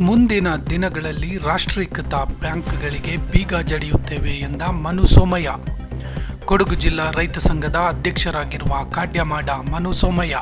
ಮುಂದಿನ ದಿನಗಳಲ್ಲಿ ರಾಷ್ಟ್ರೀಕೃತ ಬ್ಯಾಂಕ್ಗಳಿಗೆ ಬೀಗ ಜಡಿಯುತ್ತೇವೆ ಎಂದ ಮನು ಸೋಮಯ್ಯ. ಕೊಡಗು ಜಿಲ್ಲಾ ರೈತ ಸಂಘದ ಅಧ್ಯಕ್ಷರಾಗಿರುವ ಕಾಡ್ಯಮಾಡ ಮನು ಸೋಮಯ್ಯ.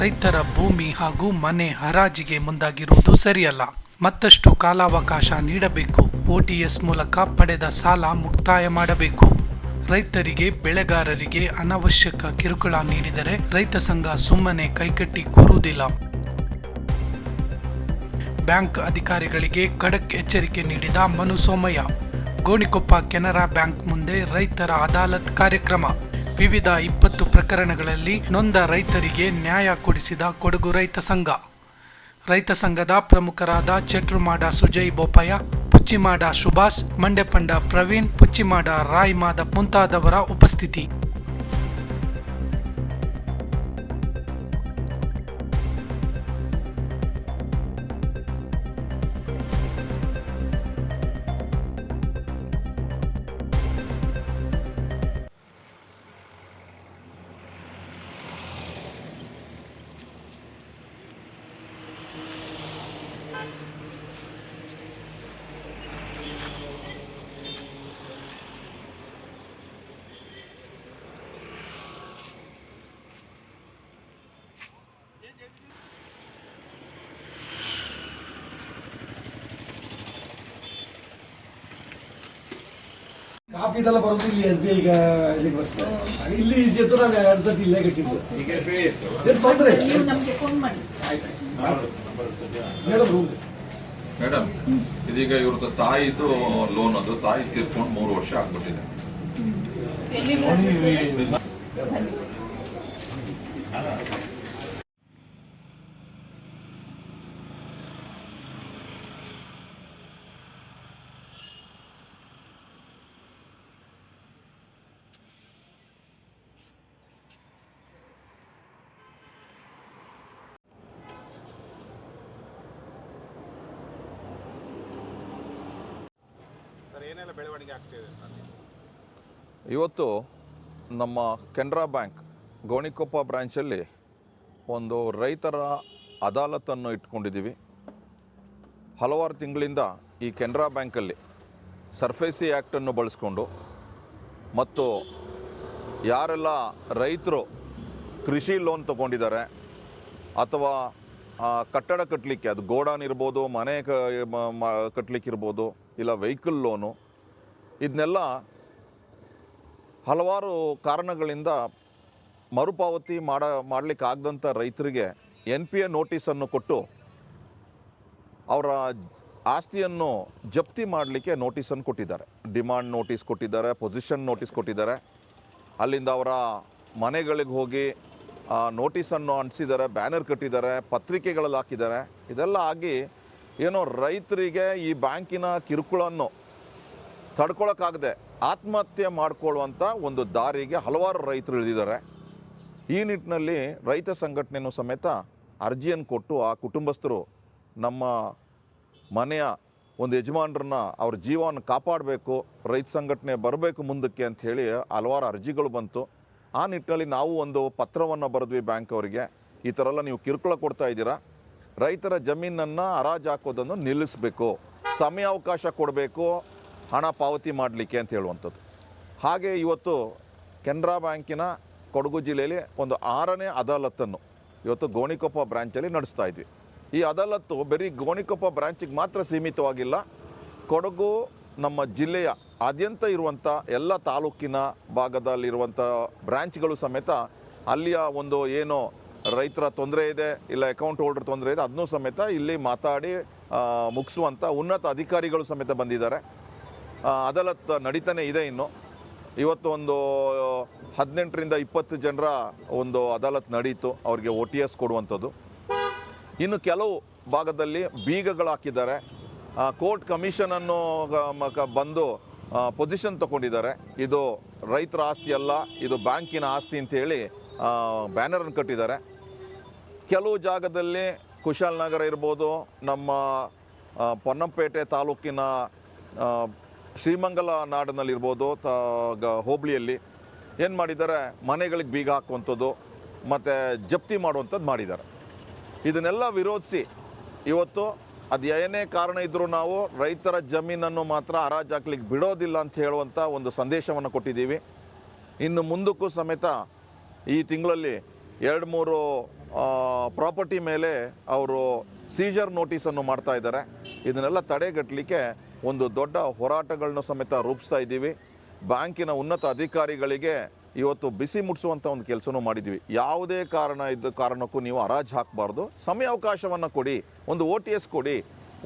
ರೈತರ ಭೂಮಿ ಹಾಗೂ ಮನೆ ಹರಾಜಿಗೆ ಮುಂದಾಗಿರುವುದು ಸರಿಯಲ್ಲ. ಮತ್ತಷ್ಟು ಕಾಲಾವಕಾಶ ನೀಡಬೇಕು. ಓಟಿಎಸ್ ಮೂಲಕ ಪಡೆದ ಸಾಲ ಮುಕ್ತಾಯ ಮಾಡಬೇಕು. ರೈತರಿಗೆ, ಬೆಳೆಗಾರರಿಗೆ ಅನವಶ್ಯಕ ಕಿರುಕುಳ ನೀಡಿದರೆ ರೈತ ಸಂಘ ಸುಮ್ಮನೆ ಕೈಕಟ್ಟಿ ಕೂರುವುದಿಲ್ಲ. ಬ್ಯಾಂಕ್ ಅಧಿಕಾರಿಗಳಿಗೆ ಖಡಕ್ ಎಚ್ಚರಿಕೆ ನೀಡಿದ ಮನು ಸೋಮಯ್ಯ. ಗೋಣಿಕೊಪ್ಪ ಕೆನರಾ ಬ್ಯಾಂಕ್ ಮುಂದೆ ರೈತರ ಅದಾಲತ್ ಕಾರ್ಯಕ್ರಮ. ವಿವಿಧ ಇಪ್ಪತ್ತು ಪ್ರಕರಣಗಳಲ್ಲಿ ನೊಂದ ರೈತರಿಗೆ ನ್ಯಾಯ ಕೊಡಿಸಿದ ಕೊಡಗು ರೈತ ಸಂಘ. ರೈತ ಸಂಘದ ಪ್ರಮುಖರಾದ ಚಟ್ರುಮಾಡ ಸುಜಯ್ ಬೋಪಯ್ಯ ಪುಚ್ಚಿಮಾಡ ಸುಭಾಷ್ ಮಂಡೆಪಂಡ ಪ್ರವೀಣ್ ಪುಚ್ಚಿಮಾಡ ರಾಯ್ ಮಾದ ಮುಂತಾದವರ ಉಪಸ್ಥಿತಿ. ಕಾಪಿದೆಲ್ಲ ಬರೋದು ಇಲ್ಲಿ ಎಸ್ ಬಿ ಈಗ ಇಲ್ಲಿಗೆ ಬರ್ತದೆ. ಹಾಗೆ ಇಲ್ಲಿ ಈಸಿ ಇತ್ತು ನಾವು ಎರಡು ಸತಿ ಇಲ್ಲೇ ಕಟ್ಟಿದ್ದು ಏನು ತೊಂದರೆ? ನೀವು ನಮಗೆ ಫೋನ್ ಮಾಡಿ. ಮೇಡಮ್ ಮೇಡಮ್ ಇದೀಗ ಇವ್ರದ್ದು ತಾಯಿದು ಲೋನ್ ಅದು. ತಾಯಿ ತೀರ್ಕೊಂಡು ಮೂರು ವರ್ಷ ಆಗ್ಬಿಟ್ಟಿದೆ. ಏನೆಲ್ಲ ಬೆಳವಣಿಗೆ ಆಗ್ತಿದೆ ಇವತ್ತು ನಮ್ಮ ಕೆನರಾ ಬ್ಯಾಂಕ್ ಗೋಣಿಕೊಪ್ಪ ಬ್ರಾಂಚಲ್ಲಿ ಒಂದು ರೈತರ ಅದಾಲತನ್ನು ಇಟ್ಕೊಂಡಿದ್ದೀವಿ. ಹಲವಾರು ತಿಂಗಳಿಂದ ಈ ಕೆನರಾ ಬ್ಯಾಂಕಲ್ಲಿ ಸರ್ಫೇಸಿ ಆ್ಯಕ್ಟನ್ನು ಬಳಸ್ಕೊಂಡು ಮತ್ತು ಯಾರೆಲ್ಲ ರೈತರು ಕೃಷಿ ಲೋನ್ ತಗೊಂಡಿದ್ದಾರೆ ಅಥವಾ ಕಟ್ಟಡ ಕಟ್ಟಲಿಕ್ಕೆ ಅದು ಗೋಡಾನ್ ಇರ್ಬೋದು, ಮನೆ ಕ, ಮ- ಮ- ಕಟ್ಟಲಿಕ್ಕೆ ಇರ್ಬೋದು ಇಲ್ಲ ವೆಹಿಕಲ್ ಲೋನು ಇದನ್ನೆಲ್ಲ ಹಲವಾರು ಕಾರಣಗಳಿಂದ ಮರುಪಾವತಿ ಮಾಡ ಮಾಡಲಿಕ್ಕೆ ಆಗದಂಥ ರೈತರಿಗೆ ಎನ್ ಪಿ ಎ ನೋಟಿಸನ್ನು ಕೊಟ್ಟು ಅವರ ಆಸ್ತಿಯನ್ನು ಜಪ್ತಿ ಮಾಡಲಿಕ್ಕೆ ನೋಟಿಸನ್ನು ಕೊಟ್ಟಿದ್ದಾರೆ. ಡಿಮಾಂಡ್ ನೋಟಿಸ್ ಕೊಟ್ಟಿದ್ದಾರೆ, ಪೊಸಿಷನ್ ನೋಟಿಸ್ ಕೊಟ್ಟಿದ್ದಾರೆ. ಅಲ್ಲಿಂದ ಅವರ ಮನೆಗಳಿಗೆ ಹೋಗಿ ನೋಟಿಸನ್ನು ಅಂಟಿಸಿದ್ದಾರೆ ಬ್ಯಾನರ್ ಕಟ್ಟಿದ್ದಾರೆ, ಪತ್ರಿಕೆಗಳಲ್ಲಿ ಹಾಕಿದ್ದಾರೆ. ಇದೆಲ್ಲ ಆಗಿ ಏನೋ ರೈತರಿಗೆ ಈ ಬ್ಯಾಂಕಿನ ಕಿರುಕುಳನ್ನು ತಡ್ಕೊಳಕ್ಕಾಗದೆ ಆತ್ಮಹತ್ಯೆ ಮಾಡಿಕೊಳ್ಳುವಂಥ ಒಂದು ದಾರಿಗೆ ಹಲವಾರು ರೈತರು ಇಳಿದಿದ್ದಾರೆ. ಈ ನಿಟ್ಟಿನಲ್ಲಿ ರೈತ ಸಂಘಟನೆಯೂ ಸಮೇತ ಅರ್ಜಿಯನ್ನು ಕೊಟ್ಟು ಆ ಕುಟುಂಬಸ್ಥರು ನಮ್ಮ ಮನೆಯ ಒಂದು ಯಜಮಾನರನ್ನ ಅವ್ರ ಜೀವನ ಕಾಪಾಡಬೇಕು, ರೈತ ಸಂಘಟನೆ ಬರಬೇಕು ಮುಂದಕ್ಕೆ ಅಂತ ಹೇಳಿ ಹಲವಾರು ಅರ್ಜಿಗಳು ಬಂತು. ಆ ನಿಟ್ಟಿನಲ್ಲಿ ನಾವು ಒಂದು ಪತ್ರವನ್ನು ಬರೆದ್ವಿ ಬ್ಯಾಂಕ್ ಅವರಿಗೆ. ಈ ಥರ ಎಲ್ಲ ನೀವು ಕಿರುಕುಳ ಕೊಡ್ತಾ ಇದ್ದೀರಾ? ರೈತರ ಜಮೀನನ್ನು ಹರಾಜು ಹಾಕೋದನ್ನು ನಿಲ್ಲಿಸಬೇಕು, ಸಮಯಾವಕಾಶ ಕೊಡಬೇಕು ಹಣ ಪಾವತಿ ಮಾಡಲಿಕ್ಕೆ ಅಂತ ಹೇಳುವಂಥದ್ದು. ಹಾಗೆ ಇವತ್ತು ಕೆನರಾ ಬ್ಯಾಂಕಿನ ಕೊಡಗು ಜಿಲ್ಲೆಯಲ್ಲಿ ಒಂದು ಆರನೇ ಅದಾಲತ್ತನ್ನು ಇವತ್ತು ಗೋಣಿಕೊಪ್ಪ ಬ್ರಾಂಚಲ್ಲಿ ನಡೆಸ್ತಾ ಇದ್ವಿ. ಈ ಅದಾಲತ್ತು ಬರೀ ಗೋಣಿಕೊಪ್ಪ ಬ್ರಾಂಚಿಗೆ ಮಾತ್ರ ಸೀಮಿತವಾಗಿಲ್ಲ. ಕೊಡಗು ನಮ್ಮ ಜಿಲ್ಲೆಯ ಆದ್ಯಂತ ಇರುವಂಥ ಎಲ್ಲ ತಾಲೂಕಿನ ಭಾಗದಲ್ಲಿರುವಂಥ ಬ್ರ್ಯಾಂಚ್ಗಳು ಸಮೇತ ಅಲ್ಲಿಯ ಒಂದು ಏನು ರೈತರ ತೊಂದರೆ ಇದೆ, ಇಲ್ಲ ಅಕೌಂಟ್ ಹೋಲ್ಡರ್ ತೊಂದರೆ ಇದೆ, ಅದನ್ನೂ ಸಮೇತ ಇಲ್ಲಿ ಮಾತಾಡಿ ಮುಗಿಸುವಂಥ ಉನ್ನತ ಅಧಿಕಾರಿಗಳು ಸಮೇತ ಬಂದಿದ್ದಾರೆ. ಅದಾಲತ್ ನಡೀತಾನೆ ಇದೆ ಇನ್ನು. ಇವತ್ತು ಒಂದು ಹದಿನೆಂಟರಿಂದ ಇಪ್ಪತ್ತು ಜನರ ಒಂದು ಅದಾಲತ್ ನಡೀತು, ಅವ್ರಿಗೆ ಒ ಟಿ ಎಸ್ ಕೊಡುವಂಥದ್ದು. ಇನ್ನು ಕೆಲವು ಭಾಗದಲ್ಲಿ ಬೀಗಗಳು ಹಾಕಿದ್ದಾರೆ. ಕೋರ್ಟ್ ಕಮಿಷನನ್ನು ಬಂದು ಪೊಸಿಷನ್ ತಗೊಂಡಿದ್ದಾರೆ. ಇದು ರೈತರ ಆಸ್ತಿ ಅಲ್ಲ, ಇದು ಬ್ಯಾಂಕಿನ ಆಸ್ತಿ ಅಂತೇಳಿ ಬ್ಯಾನರನ್ನು ಕಟ್ಟಿದ್ದಾರೆ. ಕೆಲವು ಜಾಗದಲ್ಲಿ ಕುಶಾಲನಗರ ಇರ್ಬೋದು, ನಮ್ಮ ಪೊನ್ನಂಪೇಟೆ ತಾಲೂಕಿನ ಶ್ರೀಮಂಗಲ ನಾಡಿನಲ್ಲಿರ್ಬೋದು, ತ, ಗ- ಹೋಬಳಿಯಲ್ಲಿ ಏನು ಮಾಡಿದ್ದಾರೆ? ಮನೆಗಳಿಗೆ ಬೀಗ ಹಾಕುವಂಥದ್ದು, ಮತ್ತು ಜಪ್ತಿ ಮಾಡುವಂಥದ್ದು ಮಾಡಿದ್ದಾರೆ. ಇದನ್ನೆಲ್ಲ ವಿರೋಧಿಸಿ ಇವತ್ತು ಅದು ಏನೇ ಕಾರಣ ಇದ್ದರೂ ನಾವು ರೈತರ ಜಮೀನನ್ನು ಮಾತ್ರ ಹರಾಜು ಹಾಕ್ಲಿಕ್ಕೆ ಬಿಡೋದಿಲ್ಲ ಅಂತ ಹೇಳುವಂಥ ಒಂದು ಸಂದೇಶವನ್ನು ಕೊಟ್ಟಿದ್ದೀವಿ. ಇನ್ನು ಮುಂದಕ್ಕೂ ಸಮೇತ ಈ ತಿಂಗಳಲ್ಲಿ ಎರಡು ಮೂರು ಪ್ರಾಪರ್ಟಿ ಮೇಲೆ ಅವರು ಸೀಜರ್ ನೋಟಿಸನ್ನು ಮಾಡ್ತಾ ಇದ್ದಾರೆ. ಇದನ್ನೆಲ್ಲ ತಡೆಗಟ್ಟಲಿಕ್ಕೆ ಒಂದು ದೊಡ್ಡ ಹೋರಾಟಗಳನ್ನ ಸಮೇತ ರೂಪಿಸ್ತಾ ಇದ್ದೀವಿ. ಬ್ಯಾಂಕಿನ ಉನ್ನತ ಅಧಿಕಾರಿಗಳಿಗೆ ಇವತ್ತು ಬಿಸಿ ಮುಟ್ಟಿಸುವಂಥ ಒಂದು ಕೆಲಸನೂ ಮಾಡಿದ್ವಿ ಯಾವುದೇ ಕಾರಣ ಇದ್ದ ಕಾರಣಕ್ಕೂ ನೀವು ಹರಾಜು ಹಾಕಬಾರ್ದು. ಸಮಯಾವಕಾಶವನ್ನು ಕೊಡಿ. ಒಂದು ಓ ಟಿ ಎಸ್ ಕೊಡಿ.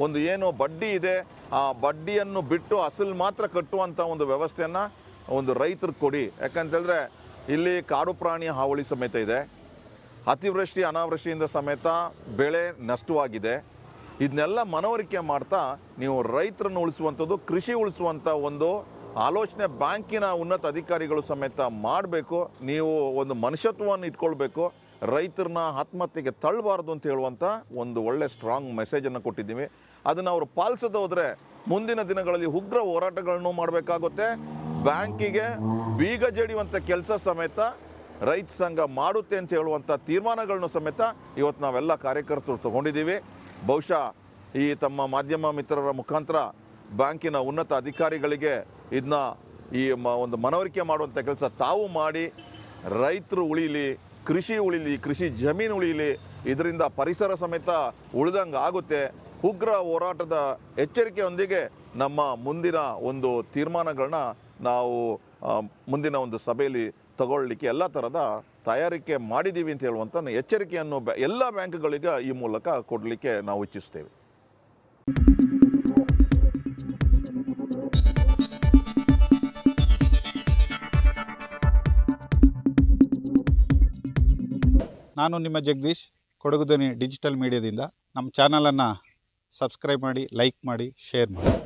ಒಂದು ಏನು ಬಡ್ಡಿ ಇದೆ. ಆ ಬಡ್ಡಿಯನ್ನು ಬಿಟ್ಟು ಅಸಲು ಮಾತ್ರ ಕಟ್ಟುವಂಥ ಒಂದು ವ್ಯವಸ್ಥೆಯನ್ನು ಒಂದು ರೈತರಿಗೆ ಕೊಡಿ. ಯಾಕಂತೇಳಿದ್ರೆ ಇಲ್ಲಿ ಕಾಡು ಪ್ರಾಣಿ ಹಾವಳಿ ಸಮೇತ ಇದೆ. ಅತಿವೃಷ್ಟಿ, ಅನಾವೃಷ್ಟಿಯಿಂದ ಸಮೇತ ಬೆಳೆ ನಷ್ಟವಾಗಿದೆ. ಇದನ್ನೆಲ್ಲ ಮನವರಿಕೆ ಮಾಡ್ತಾ ನೀವು ರೈತರನ್ನು ಉಳಿಸುವಂಥದ್ದು, ಕೃಷಿ ಉಳಿಸುವಂಥ ಒಂದು ಆಲೋಚನೆ ಬ್ಯಾಂಕಿನ ಉನ್ನತ ಅಧಿಕಾರಿಗಳು ಸಮೇತ ಮಾಡಬೇಕು. ನೀವು ಒಂದು ಮನುಷ್ಯತ್ವವನ್ನು ಇಟ್ಕೊಳ್ಬೇಕು. ರೈತರನ್ನ ಆತ್ಮಹತ್ಯೆಗೆ ತಳ್ಳಬಾರ್ದು ಅಂತ ಹೇಳುವಂಥ ಒಂದು ಒಳ್ಳೆ ಸ್ಟ್ರಾಂಗ್ ಮೆಸೇಜನ್ನು ಕೊಟ್ಟಿದ್ದೀವಿ. ಅದನ್ನು ಅವರು ಪಾಲಿಸದೆ ಹೋದರೆ ಮುಂದಿನ ದಿನಗಳಲ್ಲಿ ಉಗ್ರ ಹೋರಾಟಗಳನ್ನು ಮಾಡಬೇಕಾಗುತ್ತೆ. ಬ್ಯಾಂಕಿಗೆ ಬೀಗ ಜಡಿಯುವಂಥ ಕೆಲಸ ಸಮೇತ ರೈತ ಸಂಘ ಮಾಡುತ್ತೆ ಅಂತ ಹೇಳುವಂಥ ತೀರ್ಮಾನಗಳನ್ನು ಸಮೇತ ಇವತ್ತು ನಾವೆಲ್ಲ ಕಾರ್ಯಕರ್ತರು ತಗೊಂಡಿದ್ದೀವಿ. ಬಹುಶಃ ಈ ತಮ್ಮ ಮಾಧ್ಯಮ ಮಿತ್ರರ ಮುಖಾಂತರ ಬ್ಯಾಂಕಿನ ಉನ್ನತ ಅಧಿಕಾರಿಗಳಿಗೆ ಇದನ್ನ ಈ ಮ ಒಂದು ಮನವರಿಕೆ ಮಾಡುವಂಥ ಕೆಲಸ ತಾವು ಮಾಡಿ ರೈತರು ಉಳಿಲಿ, ಕೃಷಿ ಉಳಿಲಿ, ಕೃಷಿ ಜಮೀನು ಉಳಿಲಿ, ಇದರಿಂದ ಪರಿಸರ ಸಮೇತ ಉಳಿದಂಗೆ ಆಗುತ್ತೆ. ಉಗ್ರ ಹೋರಾಟದ ಎಚ್ಚರಿಕೆಯೊಂದಿಗೆ ನಮ್ಮ ಮುಂದಿನ ಒಂದು ತೀರ್ಮಾನಗಳನ್ನ ನಾವು ಮುಂದಿನ ಒಂದು ಸಭೆಯಲ್ಲಿ ತಗೊಳ್ಳಿಕ್ಕೆ ಎಲ್ಲ ಥರದ ತಯಾರಿಕೆ ಮಾಡಿದ್ದೀವಿ ಅಂತ ಹೇಳುವಂಥ ಎಚ್ಚರಿಕೆಯನ್ನು ಬ್ಯಾ- ಎಲ್ಲ ಬ್ಯಾಂಕ್ಗಳಿಗೆ ಈ ಮೂಲಕ ಕೊಡಲಿಕ್ಕೆ ನಾವು ಇಚ್ಛಿಸ್ತೇವೆ. ನಾನು ನಿಮ್ಮ ಜಗದೀಶ್, ಕೊಡಗು ಧ್ವನಿ ಡಿಜಿಟಲ್ ಮೀಡಿಯಾದಿಂದ. ನಮ್ಮ ಚಾನಲನ್ನು ಸಬ್ಸ್ಕ್ರೈಬ್ ಮಾಡಿ, ಲೈಕ್ ಮಾಡಿ, ಶೇರ್ ಮಾಡಿ.